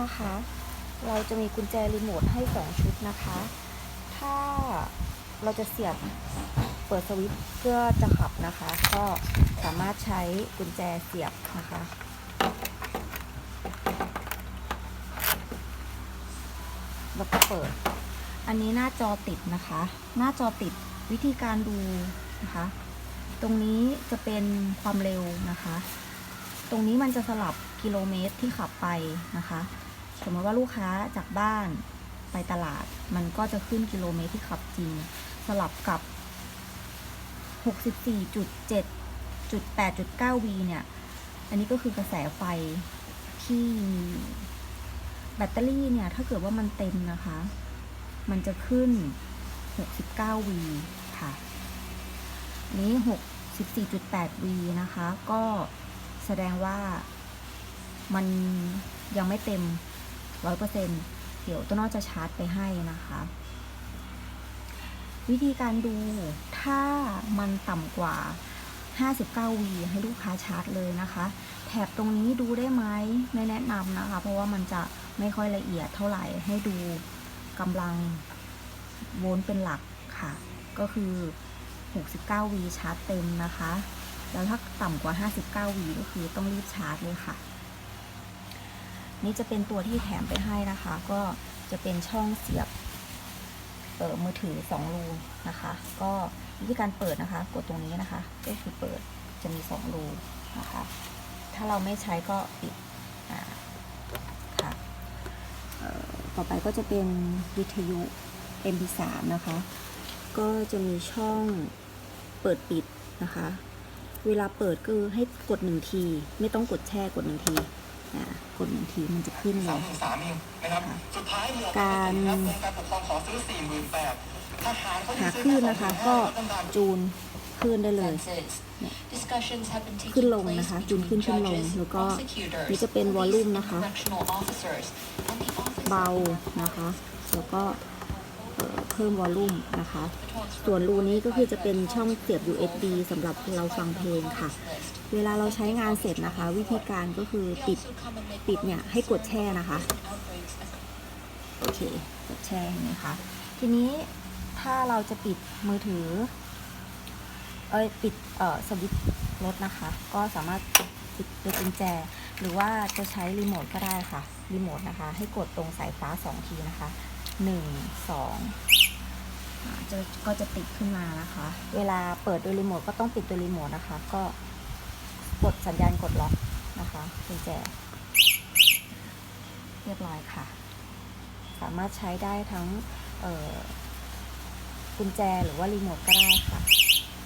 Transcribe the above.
นะคะ เราจะมีกุญแจรีโมทให้ 2 ชุดนะคะ ถ้าเราจะเสียบเปิดสวิตช์เพื่อจะขับนะคะ ก็สามารถใช้กุญแจเสียบนะคะแล้วก็เปิด อันนี้หน้าจอติดนะคะ หน้าจอติดวิธีการดูนะคะ ตรงนี้จะเป็นความเร็วนะคะ ตรงนี้มันจะสลับกิโลเมตรที่ขับไปนะคะ สมมติว่าลูกค้าจากบ้านไปตลาด มันก็จะขึ้นกิโลเมตรที่ขับจริง สลับกับ 64.7.8.9 V เนี่ย อันนี้ก็คือกระแสไฟที่แบตเตอรี่เนี่ย ถ้าเกิดว่ามันเต็มนะคะ มันจะขึ้น 69 V ค่ะ นี้ 64.8 V นะคะ ก็แสดงว่ามันยังไม่เต็ม 100%เดี๋ยวต้นอ้อจะชาร์จไปให้นะคะ วิธีการดูถ้ามันต่ำกว่า 59 V ให้ลูกค้าชาร์จเลยนะคะ แถบตรงนี้ดูได้ไหมไม่แนะนำนะคะ เพราะว่ามันจะไม่ค่อยละเอียดเท่าไหร่ให้ดูกำลังโวลต์เป็นหลักค่ะ ก็คือ 69 V ชาร์จเต็มนะคะ แล้วถ้าต่ำกว่า 59 V ก็คือต้องรีบชาร์จเลยค่ะ นี่จะเป็นตัวที่แถมไปให้นะคะ ก็จะเป็นช่องเสียบเปิดมือถือ2รูนะคะ ก็วิธีการเปิดนะคะ กดตรงนี้นะคะ ก็คือเปิดจะมี2รูนะคะ ถ้าเราไม่ใช้ก็ปิดค่ะต่อไปก็จะเป็นวิทยุ MP3 นะคะ ก็จะมีช่องเปิดปิดนะคะ เวลาเปิดก็คือให้กดหนึ่งที ไม่ต้องกดแช่กดหนึ่งที กดหนึ่งทีมันจะขึ้นเลสามยหมื่นสามเองนะครับสุดท้ายมีออกการครับกรมการปกครองขอซื้อสี่หมื่นแปดทหารเขาหาจะคลื่ซื้นอนะคะแก็ต้องการจูนคลื่นได้เลย Discussions have been taking ขึ้นลง place นะคะ จูน between ขึ้นขึ้นลง judges, แล้วก็ prosecutors, นี่จะเป็น police, วอลลุ่ม and นะคะ correctional officers, and the Office of เบา Correctional นะคะ แล้วก็เอ่อเพิ่มวอลลุ่มนะคะ ส่วนรูนี้ก็คือจะเป็นช่องเสียบ USB สำหรับเราฟังเพลงค่ะ เวลาเราใช้งานเสร็จนะคะ วิธีการก็คือปิดปิดเนี่ยให้กดแช่นะคะ โอเค กดแช่เห็นไหมคะ ทีนี้ถ้าเราจะปิดมือถือ เอ้ยปิดเอ่อสวิตช์รถนะคะ ก็สามารถปิดด้วยกุญแจ หรือว่าจะใช้รีโมทก็ได้ค่ะรีโมทนะคะ ให้กดตรงสายฟ้าสองทีนะคะหนึ่งสอง จะก็จะติดขึ้นมานะคะ เวลาเปิดโดยรีโมทก็ต้องปิดโดยรีโมทนะคะ ก็กดสัญญาณกดล็อกนะคะกุญแจ เรียบร้อยค่ะ สามารถใช้ได้ทั้งกุญแจหรือว่ารีโมทก็ได้ค่ะ